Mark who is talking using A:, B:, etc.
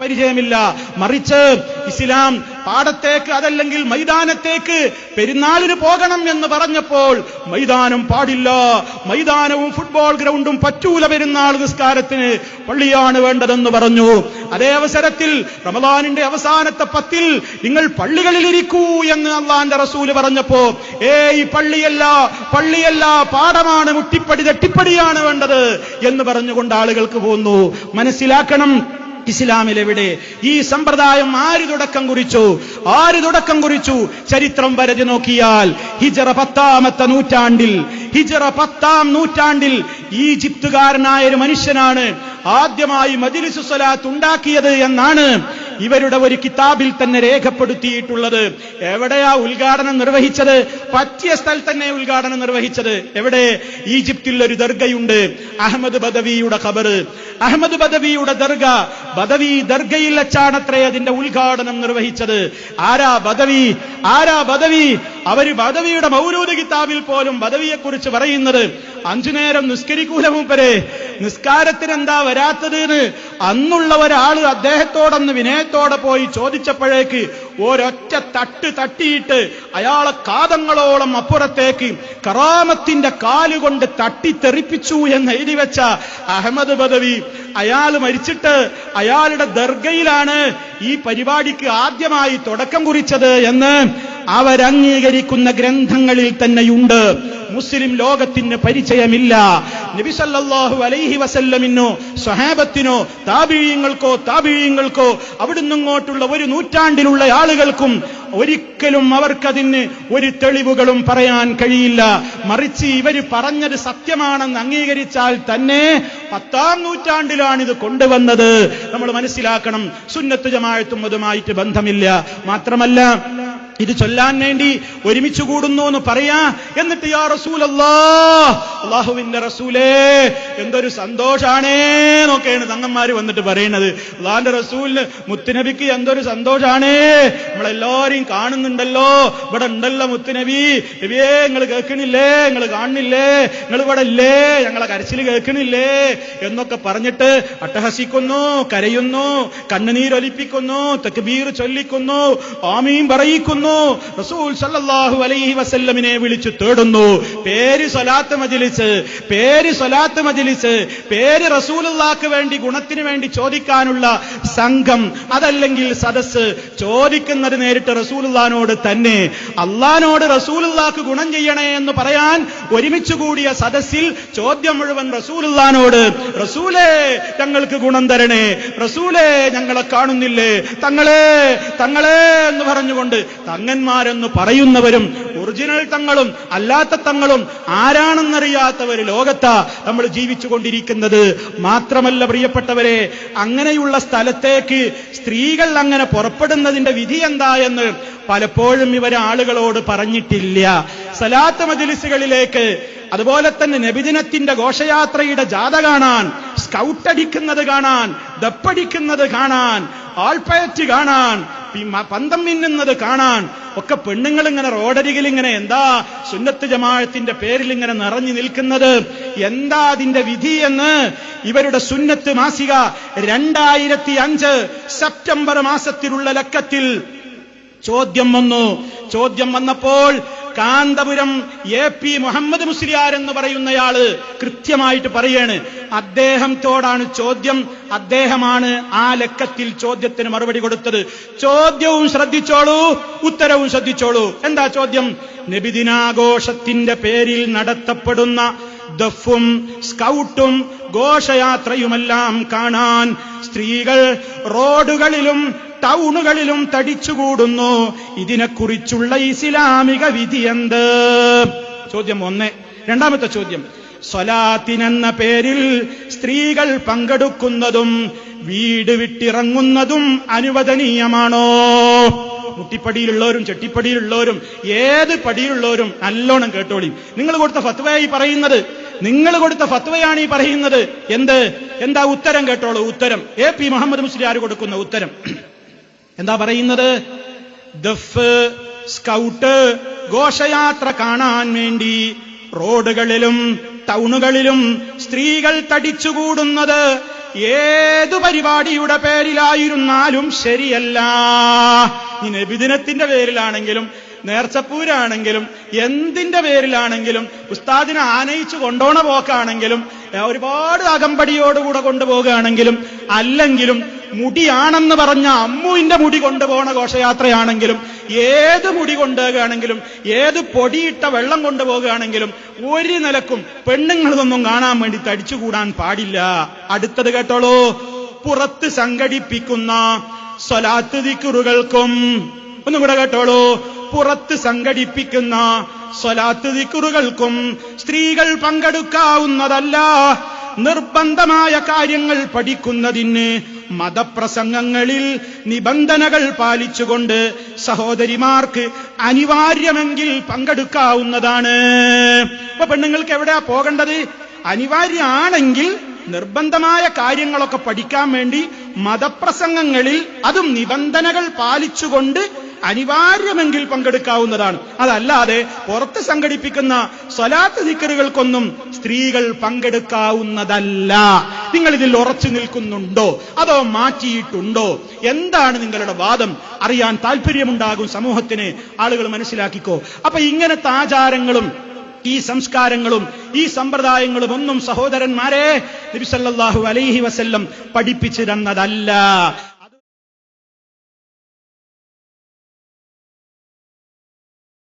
A: പരിചയമില്ല. മറിച്ച് ഇസ്ലാം പാടത്തേക്ക് അതല്ലെങ്കിൽ മൈതാനത്തേക്ക് പെരുന്നാളിന് പോകണം എന്ന് പറഞ്ഞപ്പോൾ മൈതാനം പാടില്ല. മൈതാനവും ഫുട്ബോൾ ഗ്രൗണ്ടും പറ്റൂല പെരുന്നാൾ നിസ്കാരത്തിന്. പള്ളിയാണ് വേണ്ടതെന്ന് പറഞ്ഞു. അതേ അവസരത്തിൽ റമദാനിന്റെ അവസാനത്തെ പത്തിൽ നിങ്ങൾ പള്ളികളിൽ ഇരിക്കൂ എന്ന് അള്ളാന്റെ റസൂൽ പറഞ്ഞപ്പോ ഈ പള്ളിയല്ല പള്ളിയല്ല പാടമാണ് മുട്ടിപ്പടി തട്ടിപ്പടിയാണ് വേണ്ടത് എന്ന് പറഞ്ഞുകൊണ്ട് ആളുകൾക്ക് പോന്നു. മനസ്സിലാക്കണം ഇസ്ലാമിൽ എവിടെ ഈ സമ്പ്രദായം ആര് തുടക്കം കുറിച്ചു? ആര് തുടക്കം കുറിച്ചു? ചരിത്രം വരഞ്ഞു നോക്കിയാൽ ഹിജറ പത്താമത്തെ നൂറ്റാണ്ടിൽ ഹിജറ പത്താം നൂറ്റാണ്ടിൽ ഈജിപ്തുകാരനായ ഒരു മനുഷ്യനാണ് ആദ്യമായി മജിലിസു സ്വലാത്ത് ഉണ്ടാക്കിയത് എന്നാണ് ഇവരുടെ ഒരു കിതാബിൽ തന്നെ രേഖപ്പെടുത്തിയിട്ടുള്ളത്. എവിടെയാ ഉദ്ഘാടനം നിർവഹിച്ചത്? പറ്റിയ സ്ഥലത്ത് തന്നെ ഉദ്ഘാടനം നിർവഹിച്ചത്. എവിടെ? ഈജിപ്തിൽ ഒരു ദർഗയുണ്ട്. അഹമ്മദ് ബദവിയുടെ ഖബർ അഹമ്മദ് ബദവിയുടെ ദർഗ. ബദവി ദർഗയിൽ വെച്ചാണത്രേ അതിന്റെ ഉദ്ഘാടനം നിർവഹിച്ചത്. ആരാ ബദവി? ആരാ ബദവി? അവർ ബദവിയുടെ മൗലൂദ് കിതാബിൽ പോലും ബദവിയെക്കുറിച്ച് പറയുന്നത് അഞ്ചു നേരം നിസ്കരിക്കൂല മൂപ്പരെ നിസ്കാരത്തിന് എന്താ വരാത്തത് എന്ന് അന്നുള്ള ഒരാൾ അദ്ദേഹത്തോടൊന്ന് വിനയത്തോടെ പോയി ചോദിച്ചപ്പോഴേക്ക് ഒരൊറ്റ തട്ട് തട്ടിയിട്ട് അയാളെ കാതങ്ങളോളം അപ്പുറത്തേക്ക് കറാമത്തിന്റെ കാലുകൊണ്ട് തട്ടിത്തെറിപ്പിച്ചു എന്ന് എഴുതി വെച്ച അഹമ്മദ് ബദവി അയാൾ മരിച്ചിട്ട് അയാളുടെ ദർഗയിലാണ് ഈ പരിപാടിക്ക് ആദ്യമായി തുടക്കം കുറിച്ചത് എന്ന് അവരംഗീകരിക്കുന്ന ഗ്രന്ഥങ്ങളിൽ തന്നെയുണ്ട്. മുസ്ലിം ലോകത്തിന് പരിചയമില്ല. നബിസല്ലാഹു അലൈഹി വസല്ലമിനോ സ്വഹാബത്തിനോ താബീയങ്ങൾക്കോ താബീയങ്ങൾക്കോ അവിടുന്ന് ഇങ്ങോട്ടുള്ള ഒരു നൂറ്റാണ്ടിലുള്ള ആളുകൾക്കും ഒരിക്കലും അവർക്കതിന് ഒരു തെളിവുകളും പറയാൻ കഴിയില്ല. മറിച്ച് ഇവർ പറഞ്ഞത് സത്യമാണെന്ന് അംഗീകരിച്ചാൽ തന്നെ പത്താം നൂറ്റാണ്ടിലാണ് ഇത് കൊണ്ടുവന്നത്. നമ്മൾ മനസ്സിലാക്കണം സുന്നത്ത് ജമാഴത്തും അതുമായിട്ട് ബന്ധമില്ല. മാത്രമല്ല ഇത് ചൊല്ലാൻ വേണ്ടി ഒരുമിച്ച് കൂടുന്നു എന്ന് പറയാ. എന്നിട്ട് യാ റസൂലല്ലാ അള്ളാഹുവിന്റെ റസൂലേ എന്തൊരു സന്തോഷാണേ എന്നൊക്കെയാണ് തങ്ങന്മാർ വന്നിട്ട് പറയുന്നത് അള്ളാഹിന്റെ റസൂലിന് മുത്തുനബിക്ക് എന്തൊരു സന്തോഷാണേ. നമ്മളെല്ലാരെയും കാണുന്നുണ്ടല്ലോ. ഇവിടെ ഉണ്ടല്ലോ മുത്തുനബി. നബിയേ നിങ്ങൾ കേൾക്കണില്ലേ? നിങ്ങൾ കാണുന്നില്ലേ? നിങ്ങൾ ഇവിടെ ഇല്ലേ? ഞങ്ങളെ കരച്ചിൽ കേൾക്കണില്ലേ? എന്നൊക്കെ പറഞ്ഞിട്ട് അട്ടഹസിക്കുന്നു കരയുന്നു കണ്ണുനീരൊലിപ്പിക്കുന്നു തക്ബീർ ചൊല്ലിക്കുന്നു ആമീം പറയിക്കുന്നു. റസൂൽ സല്ലല്ലാഹു അലൈഹി വസല്ലമിനെ വിളിച്ചു തേടുന്നു. പേര് സ്വലാത്ത് മജിലിസ് പേര് സ്വലാത്ത് മജിലിസ് പേര് റസൂലുള്ളാക്ക് വേണ്ടി ഗുണത്തിന് വേണ്ടി ചോദിക്കാനുള്ള സംഘം അതല്ലെങ്കിൽ സദസ് ചോദിക്കുന്നത് നേരിട്ട് റസൂലുള്ളാനോട് തന്നെ. അള്ളഹാനോട് റസൂലുള്ളാക്ക് ഗുണം ചെയ്യണേ എന്ന് പറയാൻ ഒരുമിച്ച് കൂടിയ സദസ്സിൽ ചോദ്യം മുഴുവൻ റസൂലുള്ളാനോട് റസൂലേ ഞങ്ങൾക്ക് ഗുണം തരണേ. റസൂലേ ഞങ്ങളെ കാണുന്നില്ലേ? തങ്ങളെ തങ്ങളെ എന്ന് പറഞ്ഞുകൊണ്ട് തങ്ങന്മാരെന്ന് പറയുന്നവരും ഒറിജിനൽ തങ്ങളും അല്ലാത്ത തങ്ങളും ആരാണെന്നറിയാത്തവർ ലോകത്താ നമ്മൾ ജീവിച്ചുകൊണ്ടിരിക്കുന്നത്. മാത്രമല്ല പ്രിയപ്പെട്ടവരെ അങ്ങനെയുള്ള സ്ഥലത്തേക്ക് സ്ത്രീകൾ അങ്ങനെ പുറപ്പെടുന്നതിന്റെ വിധി എന്താ എന്ന് പലപ്പോഴും ഇവർ ആളുകളോട് പറഞ്ഞിട്ടില്ല. സലാത്ത് മജിലിസുകളിലേക്ക് അതുപോലെ തന്നെ നബിദിനത്തിന്റെ ഘോഷയാത്രയുടെ ജാഥ കാണാൻ സ്കൗട്ടടിക്കുന്നത് കാണാൻ ദപ്പടിക്കുന്നത് കാണാൻ ആൾപയറ്റ് കാണാൻ പന്തം മിന്നുന്നത് കാണാൻ ഒക്കെ പെണ്ണുങ്ങൾ ഇങ്ങനെ റോഡരികിൽ ഇങ്ങനെ എന്താ സുന്നത്ത് ജമാഴത്തിന്റെ പേരിൽ ഇങ്ങനെ നിറഞ്ഞു നിൽക്കുന്നത്? എന്താ അതിന്റെ വിധി എന്ന് ഇവരുടെ സുന്നത്ത് മാസിക രണ്ടായിരത്തി അഞ്ച് സെപ്റ്റംബർ മാസത്തിലുള്ള ലക്കത്തിൽ ചോദ്യം വന്നു. ചോദ്യം വന്നപ്പോൾ കാന്തപുരം എ പി മുഹമ്മദ് മുസ്ലിയാർ എന്ന് പറയുന്നയാൾ കൃത്യമായിട്ട് പറയാണ്. അദ്ദേഹത്തോടാണ് ചോദ്യം. അദ്ദേഹമാണ് ആ ലക്കത്തിൽ ചോദ്യത്തിന് മറുപടി കൊടുത്തത്. ചോദ്യവും ശ്രദ്ധിച്ചോളൂ ഉത്തരവും ശ്രദ്ധിച്ചോളൂ. എന്താ ചോദ്യം? നബിദിനാഘോഷത്തിന്റെ പേരിൽ നടത്തപ്പെടുന്ന ദഫും സ്കൗട്ടും ഘോഷയാത്രയുമെല്ലാം കാണാൻ സ്ത്രീകൾ റോഡുകളിലും ടൗണുകളിലും തടിച്ചുകൂടുന്നു. ഇതിനെക്കുറിച്ചുള്ള ഇസ്ലാമിക വിധി എന്ത്? ചോദ്യം ഒന്ന്. രണ്ടാമത്തെ ചോദ്യം. സ്വലാത്തിനെന്ന പേരിൽ സ്ത്രീകൾ പങ്കെടുക്കുന്നതും വീട് വിട്ടിറങ്ങുന്നതും അനുവദനീയമാണോ? മുട്ടിപ്പടിയിലുള്ളവരും ചെട്ടിപ്പടിയിലുള്ളവരും ഏത് പടിയിലുള്ളവരും നല്ലോണം കേട്ടോളി. നിങ്ങൾ കൊടുത്ത ഫത്വയായി പറയുന്നത്. നിങ്ങൾ കൊടുത്ത ഫത്വയാണ് ഈ പറയുന്നത്. എന്ത്? എന്താ ഉത്തരം കേട്ടോളൂ. ഉത്തരം. എ പി മുഹമ്മദ് മുസ്ലിയാർ കൊടുക്കുന്ന ഉത്തരം. എന്താ പറയുന്നത്? ദഫ് സ്കൗട്ട് ഘോഷയാത്ര കാണാൻ വേണ്ടി റോഡുകളിലും ടൗണുകളിലും സ്ത്രീകൾ തടിച്ചുകൂടുന്നത് ഏതു പരിപാടിയുടെ പേരിലായിരുന്നാലും ശരിയല്ല. ഈ നബിദിനത്തിന്റെ പേരിലാണെങ്കിലും നേർച്ചപ്പൂരാണെങ്കിലും എന്തിന്റെ പേരിലാണെങ്കിലും ഉസ്താദിനെ ആനയിച്ചു കൊണ്ടോണ പോക്കാണെങ്കിലും ഒരുപാട് അകമ്പടിയോടുകൂടെ കൊണ്ടുപോകുകയാണെങ്കിലും അല്ലെങ്കിലും മുടിയാണെന്ന് പറഞ്ഞ അമ്മുവിന്റെ മുടി കൊണ്ടുപോകണ ഘോഷയാത്രയാണെങ്കിലും ഏത് മുടി കൊണ്ടുപോകുകയാണെങ്കിലും ഏത് പൊടിയിട്ട വെള്ളം കൊണ്ടുപോകുകയാണെങ്കിലും ഒരു നിലക്കും പെണ്ണുങ്ങളിതൊന്നും കാണാൻ വേണ്ടി തടിച്ചുകൂടാൻ പാടില്ല. അടുത്തത് കേട്ടോളൂ. പുറത്ത് സംഘടിപ്പിക്കുന്ന സ്വലാത്ത് ദിക്കുറുകൾക്കും ഒന്നും കൂടെ കേട്ടോളൂ. പുറത്ത് സംഘടിപ്പിക്കുന്ന സ്വലാത്ത് ദിക്കുറുകൾക്കും സ്ത്രീകൾ പങ്കെടുക്കാവുന്നതല്ല. നിർബന്ധമായ കാര്യങ്ങൾ പഠിക്കുന്നതിന് മതപ്രസംഗങ്ങളിൽ നിബന്ധനകൾ പാലിച്ചുകൊണ്ട് സഹോദരിമാർക്ക് അനിവാര്യമെങ്കിൽ പങ്കെടുക്കാവുന്നതാണ്. അപ്പൊ പെണ്ണുങ്ങൾക്ക് എവിടെയാ പോകേണ്ടത്? അനിവാര്യമാണെങ്കിൽ നിർബന്ധമായ കാര്യങ്ങളൊക്കെ പഠിക്കാൻ വേണ്ടി മതപ്രസംഗങ്ങളിൽ അതും നിബന്ധനകൾ പാലിച്ചുകൊണ്ട് അനിവാര്യമെങ്കിൽ പങ്കെടുക്കാവുന്നതാണ്. അതല്ലാതെ പുറത്ത് സംഘടിപ്പിക്കുന്ന സ്വലാത്ത് ദിക്കറുകൾക്കൊന്നും സ്ത്രീകൾ പങ്കെടുക്കാവുന്നതല്ല. നിങ്ങൾ ഇതിൽ ഉറച്ചു നിൽക്കുന്നുണ്ടോ? അതോ മാറ്റിയിട്ടുണ്ടോ? എന്താണ് നിങ്ങളുടെ വാദം? അറിയാൻ താല്പര്യമുണ്ടാകും സമൂഹത്തിന്. ആളുകൾ മനസ്സിലാക്കിക്കോ. അപ്പൊ ഇങ്ങനത്തെ ആചാരങ്ങളും ഈ സംസ്കാരങ്ങളും ഈ സമ്പ്രദായങ്ങളും ഒന്നും സഹോദരന്മാരെ നബിസല്ലാഹു അലൈഹി വസല്ലം പഠിപ്പിച്ചു തന്നതല്ല.